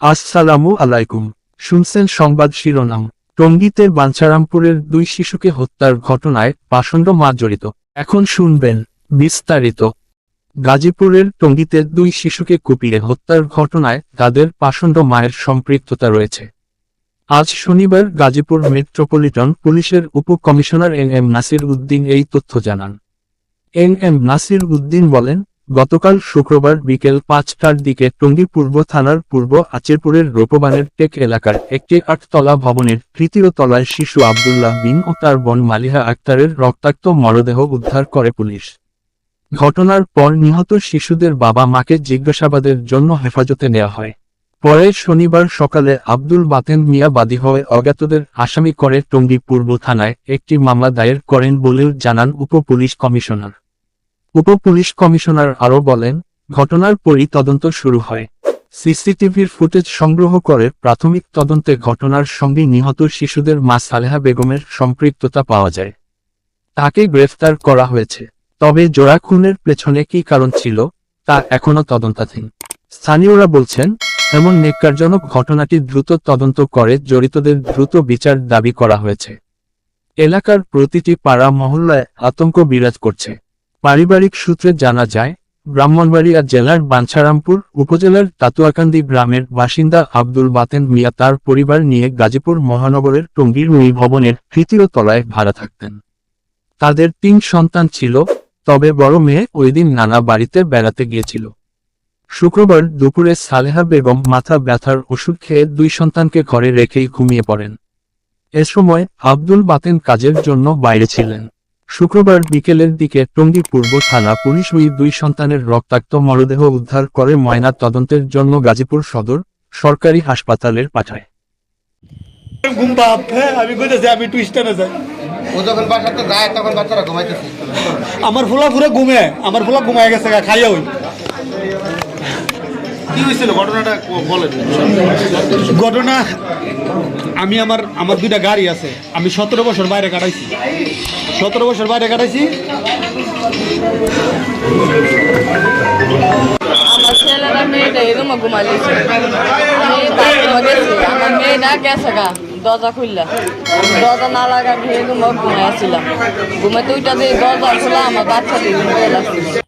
আসসালামু আলাইকুম। শুনছেন সংবাদ শিরোনাম। টঙ্গীতের বাঞ্ছারামপুরের দুই শিশুকে হত্যার ঘটনায় পাষণ্ড মা জড়িত এখন শুনবেন বিস্তারিত। গাজীপুরের টঙ্গীতে দুই শিশুকে কুপিয়ে হত্যার ঘটনায় তাদের পাষণ্ড মায়ের সম্পৃক্ততা রয়েছে। আজ শনিবার গাজীপুর মেট্রোপলিটন পুলিশের উপকমিশনার এন এম নাসির উদ্দিন এই তথ্য জানান। এন এম নাসির উদ্দিন বলেন গতকাল শুক্রবার বিকেল পাঁচটার দিকে টঙ্গী পূর্ব থানার পূর্ব আচিরপুরের রোপবানের টেক এলাকার একটি আটতলা ভবনের তৃতীয় তলায় শিশু আবদুল্লাহ বিন ও তার বোন মালিহা আক্তারের রক্তাক্ত মরদেহ উদ্ধার করে পুলিশ। ঘটনার পর নিহত শিশুদের বাবা মাকে জিজ্ঞাসাবাদের জন্য হেফাজতে নেওয়া হয়। পরে শনিবার সকালে আব্দুল বাতেন মিয়া বাদী হয়ে অজ্ঞাতদের আসামি করে টঙ্গী পূর্ব থানায় একটি মামলা দায়ের করেন বলেও জানান উপ পুলিশ কমিশনার। উপ পুলিশ কমিশনার আরও বলেন, ঘটনার পরই তদন্ত শুরু হয়। সিসিটিভির ফুটেজ সংগ্রহ করে প্রাথমিক তদন্তে ঘটনার সঙ্গে নিহত শিশুদের মা সালেহা বেগমের সম্পৃক্ততা পাওয়া যায়। তাকে গ্রেফতার করা হয়েছে। তবে জোড়া খুনের পেছনে কি কারণ ছিল, তা এখনও তদন্তাধীন। স্থানীয়রা বলছেন, এমন নেককারজনক ঘটনাটি দ্রুত তদন্ত করে জড়িতদের দ্রুত বিচার দাবি করা হয়েছে। এলাকার প্রতিটি পাড়া মহল্লায় আতঙ্ক বিরাজ করছে। পারিবারিক সূত্রে জানা যায়, ব্রাহ্মণবাড়িয়া জেলার বাঞ্ছারামপুর উপজেলার তাতুয়াকান্দি গ্রামের বাসিন্দা আব্দুল বাতেন মিয়া তার পরিবার নিয়ে গাজীপুর মহানগরের টঙ্গীর মুই ভবনের তৃতীয় তলায় ভাড়া থাকতেন। তাদের তিন সন্তান ছিল, তবে বড় মেয়ে ওই দিন নানা বাড়িতে বেড়াতে গিয়েছিল। শুক্রবার দুপুরে সালেহা বেগম মাথা ব্যথার ওষুধ খেয়ে দুই সন্তানকে ঘরে রেখেই ঘুমিয়ে পড়েন। এ সময় আব্দুল বাতেন কাজের জন্য বাইরে ছিলেন। শুক্রবার বিকেলের দিকে টঙ্গী পূর্ব থানা পুলিশ ওই দুই সন্তানের রক্তাক্ত মরদেহ উদ্ধার করে ময়না তদন্তের জন্য গাজীপুর সদর সরকারি হাসপাতালের পাঠায়। ঘুম পাপ হ্যাঁ আমি কইতেছি আমি একটু যাই। ও যখন বাসাতে যায় তখন বাচ্চারা ঘুমাইতেছে। আমার ফুলা ফুলে ঘুমে আমার ফুলা ঘুমায় গেছে খাইয়া হই কি হয়েছিল? ঘটনাটা বলেন। ঘটনা আমি আমার আমার দুইটা গাড়ি আছে। আমি সতেরো বছর বাইরে কাটাইছি। সতেরো বছর বাইরে কাটাইছি। আমার ছেলেরা মেয়েটা আমার গেছে গা দরজা খুললা। দরজা না লাগা ঘিরে ঘুমা ঘুমাইছিলাম ঘুমে দুইটা দিয়ে দরজা খোলা আমার বাচ্চা দিয়ে